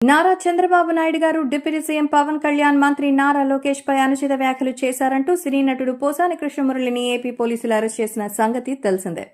నారా చంద్రబాబు నాయుడు గారు deputy CM Pawan Kalyan మంత్రి నారా లోకేష్ పై అనుచిత వ్యాఖ్యలు చేశారంటూ సినీ నటుడు పోసాని కృష్ణమురళిని ఏపీ పోలీసులు అరెస్ట్ చేసిన సంగతి తెలిసిందే.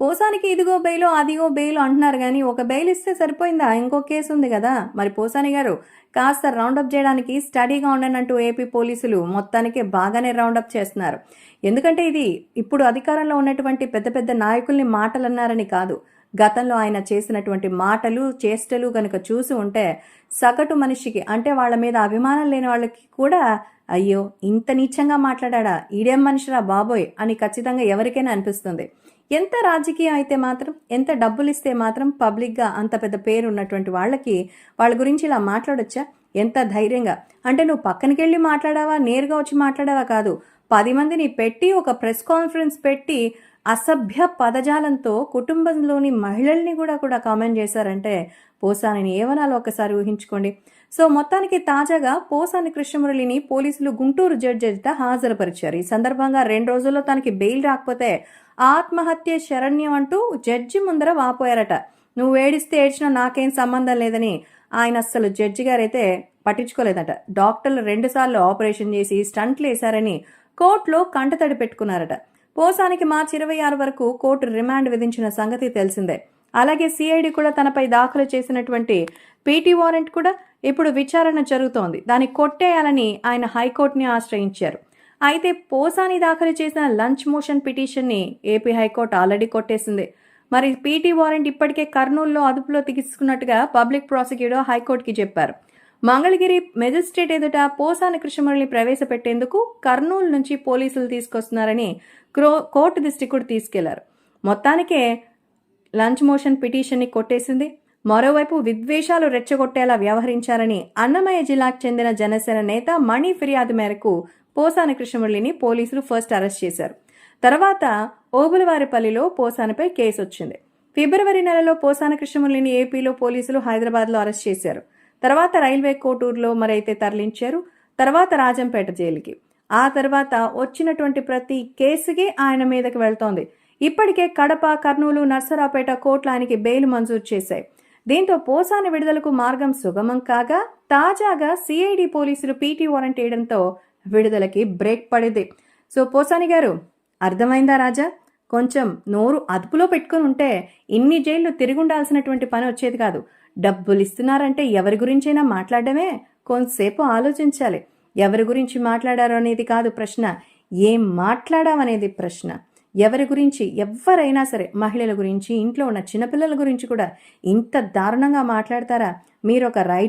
పోసానికి ఇదిగో బెయిల్ అదిగో బెయిలు అంటున్నారు కానీ ఒక బెయిల్ ఇస్తే సరిపోయిందా? ఇంకో కేసు ఉంది కదా. మరి పోసాని గారు కాస్త రౌండప్ చేయడానికి స్టడీగా ఉండనంటూ ఏపీ పోలీసులు మొత్తానికి బాగానే రౌండప్ చేస్తున్నారు. ఎందుకంటే ఇది ఇప్పుడు అధికారంలో ఉన్నటువంటి పెద్ద పెద్ద నాయకుల్ని మాటలన్నారని కాదు. గతంలో ఆయన చేసినటువంటి మాటలు చేష్టలు కనుక చూసి ఉంటే సగటు మనిషికి అంటే వాళ్ళ మీద అభిమానం లేని వాళ్ళకి కూడా అయ్యో ఇంత నీచంగా మాట్లాడా ఈడేం మనిషిరా బాబోయ్? అని ఖచ్చితంగా ఎవరికైనా అనిపిస్తుంది. ఎంత రాజకీయం అయితే మాత్రం ఎంత డబ్బులు ఇస్తే మాత్రం పబ్లిక్గా అంత పెద్ద పేరు ఉన్నటువంటి వాళ్ళకి వాళ్ళ గురించి ఇలా మాట్లాడొచ్చా? ఎంత ధైర్యంగా? అంటే నువ్వు పక్కనకి వెళ్ళి మాట్లాడావా? నేరుగా వచ్చి మాట్లాడావా కాదు. పది మందిని పెట్టి ఒక ప్రెస్ కాన్ఫరెన్స్ పెట్టి అసభ్య పదజాలంతో కుటుంబంలోని మహిళల్ని కూడా కూడా కామెంట్ చేశారంటే పోసానిని ఏమనాలో ఒకసారి ఊహించుకోండి. సో మొత్తానికి తాజాగా పోసాని కృష్ణమురళిని పోలీసులు గుంటూరు జడ్జి ఎదుట హాజరుపరిచారు. ఈ సందర్భంగా రెండు రోజుల్లో తనకి బెయిల్ రాకపోతే ఆత్మహత్య శరణ్యం అంటూ జడ్జి ముందర వాపోయారట. నువ్వు ఏడిస్తే ఏడ్చినా నాకేం సంబంధం లేదని ఆయన అస్సలు జడ్జి గారైతే పట్టించుకోలేదట. డాక్టర్లు రెండుసార్లు ఆపరేషన్ చేసి స్టంట్లు వేశారని కోర్టులో కంటతడి పెట్టుకున్నారట. పోసానికి మార్చి ఇరవై ఆరు వరకు కోర్టు రిమాండ్ విధించిన సంగతి తెలిసిందే. అలాగే సిఐడి కూడా తనపై దాఖలు చేసినటువంటి పీటీ వారెంట్ కూడా ఇప్పుడు విచారణ జరుగుతోంది. దాన్ని కొట్టేయాలని ఆయన హైకోర్టుని ఆశ్రయించారు. అయితే పోసాని దాఖలు చేసిన లంచ్ మోషన్ పిటిషన్ని ఏపీ హైకోర్టు ఆల్రెడీ కొట్టేసింది. మరి పీటీ వారెంట్ ఇప్పటికే కర్నూలులో అదుపులో తీసుకున్నట్టుగా పబ్లిక్ ప్రాసిక్యూటర్ హైకోర్టుకి చెప్పారు. మంగళగిరి మెజిస్ట్రేట్ ఎదుట పోసాని కృష్ణమురళిని ప్రవేశపెట్టేందుకు కర్నూలు నుంచి పోలీసులు తీసుకొస్తున్నారని క్రో కోర్టు దృష్టికి కూడా తీసుకెళ్ళారు. మొత్తానికే లంచ్ మోషన్ పిటిషన్ని కొట్టేసింది. మరోవైపు విద్వేషాలు రెచ్చగొట్టేలా వ్యవహరించారని అన్నమయ్య జిల్లాకు చెందిన జనసేన నేత మణి ఫిర్యాదు మేరకు పోసాని కృష్ణమురళిని పోలీసులు ఫస్ట్ అరెస్ట్ చేశారు. తర్వాత ఓబులవారిపల్లిలో పోసానిపై కేసు వచ్చింది. ఫిబ్రవరి నెలలో పోసాన కృష్ణమురళిని ఏపీలో పోలీసులు హైదరాబాద్లో అరెస్ట్ చేశారు. తర్వాత రైల్వే కోటూరులో మరైతే తరలించారు తర్వాత రాజంపేట జైలుకి. ఆ తర్వాత వచ్చినటువంటి ప్రతి కేసుకి ఆయన మీదకి వెళ్తోంది. ఇప్పటికే కడప కర్నూలు నర్సరావుపేట కోట్ల ఆయనకి బెయిల్ మంజూరు చేశాయి. దీంతో పోసాని విడుదలకు మార్గం సుగమం కాగా తాజాగా సిఐడి పోలీసులు పీటీ వారెంట్ వేయడంతో విడుదలకి బ్రేక్ పడింది. సో పోసాని గారు అర్థమైందా రాజా? కొంచెం నోరు అదుపులో పెట్టుకుని ఉంటే ఇన్ని జైళ్ళు తిరిగి ఉండాల్సినటువంటి పని వచ్చేది కాదు. డబ్బులు ఇస్తున్నారంటే ఎవరి గురించైనా మాట్లాడడమే కొంతసేపు ఆలోచించాలి. ఎవరి గురించి మాట్లాడారు అనేది కాదు ప్రశ్న. ఏం మాట్లాడామనేది ప్రశ్న. ఎవరి గురించి ఎవరైనా సరే మహిళల గురించి ఇంట్లో ఉన్న చిన్నపిల్లల గురించి కూడా ఇంత దారుణంగా మాట్లాడతారా? మీరు ఒక రైటర్